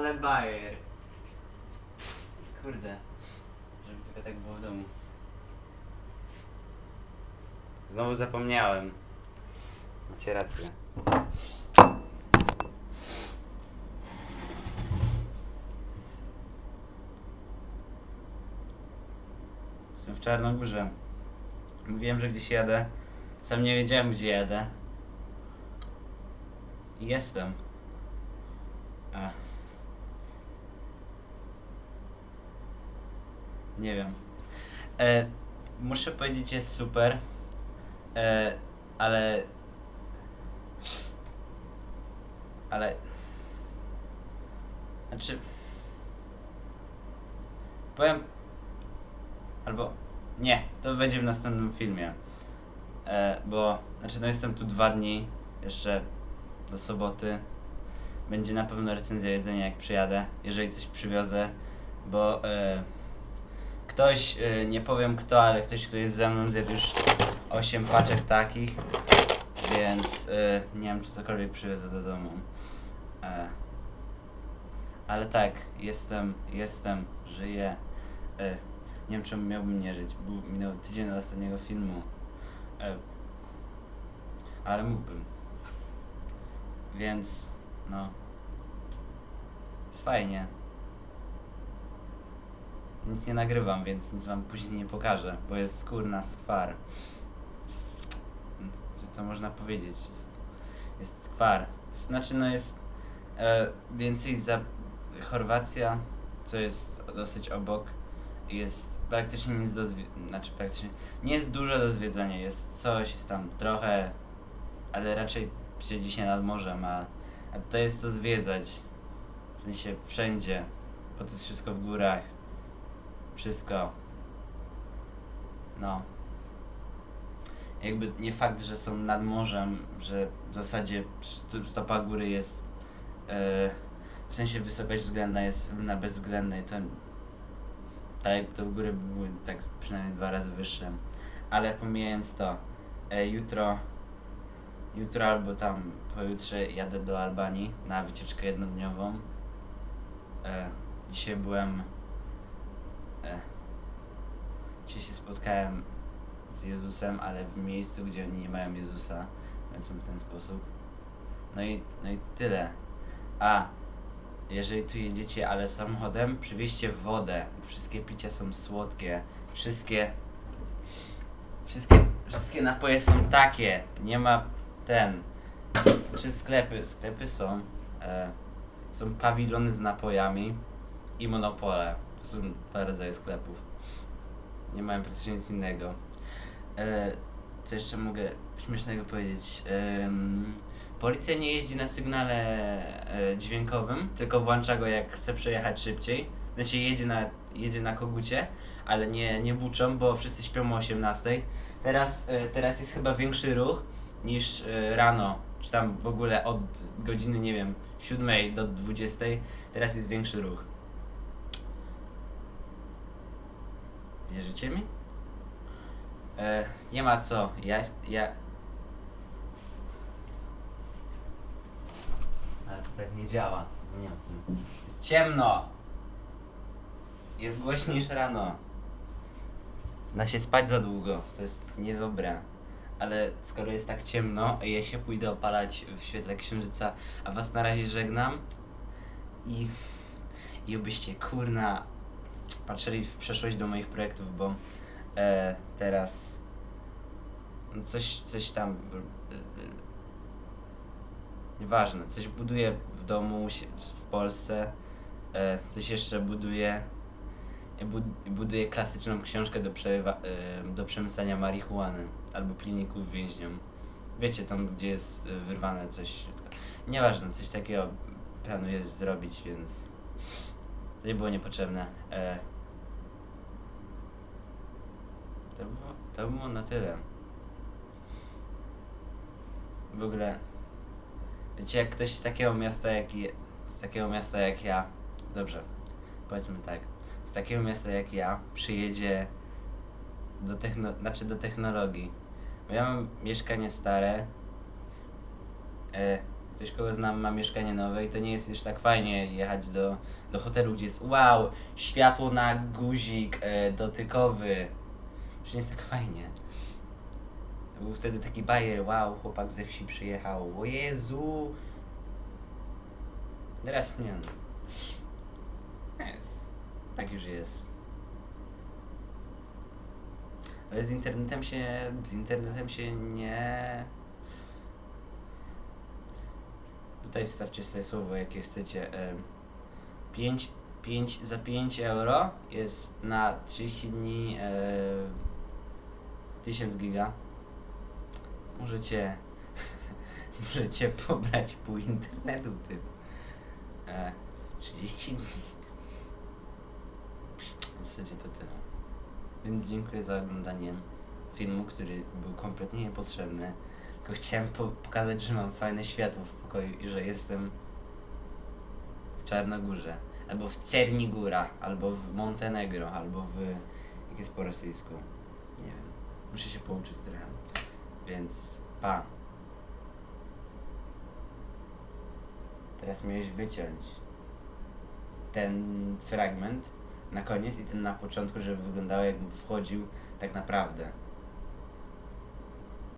Ale bajer. Kurde. Żeby tylko tak było w domu. Znowu zapomniałem. Macie rację. Jestem w Czarnogórze. Mówiłem, że gdzieś jadę. Sam nie wiedziałem, gdzie jadę. Jestem. A. Nie wiem. E, muszę powiedzieć, jest super. E, ale. Ale. Znaczy. Powiem. Albo. Nie, to będzie w następnym filmie. E, bo. Znaczy, no jestem tu dwa dni. Jeszcze do soboty. Będzie na pewno recenzja jedzenia, jak przyjadę. Jeżeli coś przywiozę. Bo. E, ktoś, e, nie powiem kto, ale ktoś, kto jest ze mną, zjadł już 8 paczek takich. Więc e, nie wiem, czy cokolwiek przywiozę do domu. E, ale tak, jestem, jestem, żyję. E, nie wiem, czemu miałbym nie żyć. Był, minął tydzień od ostatniego filmu. E, ale mógłbym. Więc, no. Jest fajnie. Nic nie nagrywam, więc nic wam później nie pokażę, bo jest skórna skwar. Co to można powiedzieć? Jest, jest skwar. Znaczy, no jest e, więcej za Chorwacja, co jest dosyć obok, jest praktycznie nic do zwi- znaczy praktycznie nie jest dużo do zwiedzania, jest coś, jest tam trochę, ale raczej siedzi się nad morzem, a, a to jest to zwiedzać. W sensie wszędzie, bo to jest wszystko w górach, wszystko. No. Jakby nie fakt, że są nad morzem, że w zasadzie st- stopa góry jest e, w sensie wysokość względna jest na bezwzględnej, to tak, to góry były tak przynajmniej dwa razy wyższe. Ale pomijając to, e, jutro jutro albo tam pojutrze jadę do Albanii na wycieczkę jednodniową. E, dzisiaj byłem e, dzisiaj się spotkałem z Jezusem, ale w miejscu, gdzie oni nie mają Jezusa, więc w ten sposób. No i, no i tyle. A, jeżeli tu jedziecie, ale samochodem, przywieźcie wodę. Wszystkie picia są słodkie. Wszystkie. Wszystkie, wszystkie napoje są takie. Nie ma ten. Czy sklepy? Sklepy są. E, są pawilony z napojami i monopole. Są dwa rodzaje sklepów. Nie mają praktycznie nic innego. E, co jeszcze mogę śmiesznego powiedzieć? Em, policja nie jeździ na sygnale e, dźwiękowym, tylko włącza go jak chce przejechać szybciej. Znaczy jedzie na, jedzie na kogucie, ale nie, nie buczą, bo wszyscy śpią o 18. Teraz, e, teraz jest chyba większy ruch niż e, rano, czy tam w ogóle od godziny, nie wiem, 7 do 20. Teraz jest większy ruch. Wierzycie mi? E, nie ma co. Ja, ja. Ale to tak nie działa. Nie. Jest ciemno. Jest głośniej niż rano. Da się spać za długo, co jest niedobre. Ale skoro jest tak ciemno, ja się pójdę opalać w świetle księżyca, a was na razie żegnam. I, i obyście kurna patrzyli w przeszłość do moich projektów, bo e, teraz no coś, coś tam e, e, nieważne, coś buduję w domu w Polsce, e, coś jeszcze buduję i bud- buduję klasyczną książkę do, przewa- e, do przemycania marihuany albo pilników więźniom. Wiecie, tam gdzie jest e, wyrwane coś, nieważne, coś takiego planuję zrobić, więc to nie było niepotrzebne. E, to było, to było na tyle. W ogóle, wiecie, jak ktoś z takiego miasta jak z takiego miasta jak ja, dobrze, powiedzmy tak, z takiego miasta jak ja przyjedzie do techno, znaczy do technologii. Bo ja mam mieszkanie stare, e, ktoś kogo znam ma mieszkanie nowe i to nie jest już tak fajnie jechać do, do hotelu, gdzie jest wow, światło na guzik e, dotykowy. Już nie jest tak fajnie. To był wtedy taki bajer, wow, chłopak ze wsi przyjechał, o Jezu. Teraz nie. Jest. Tak już jest. Ale z internetem się, z internetem się nie... Tutaj wstawcie sobie słowo, jakie chcecie. 5, 5, za 5 euro jest na 30 dni e, 1000 giga. Możecie, możecie pobrać pół internetu tym. E, 30 dni. W zasadzie to tyle. Więc dziękuję za oglądanie filmu, który był kompletnie niepotrzebny. Tylko chciałem po pokazać, że mam fajne światło w pokoju i że jestem w Czarnogórze. Albo w Cernigóra, albo w Montenegro, albo w... jak jest po rosyjsku? Nie wiem. Muszę się pouczyć trochę. Więc pa. Teraz miałeś wyciąć ten fragment na koniec i ten na początku, żeby wyglądało jakbym wchodził tak naprawdę.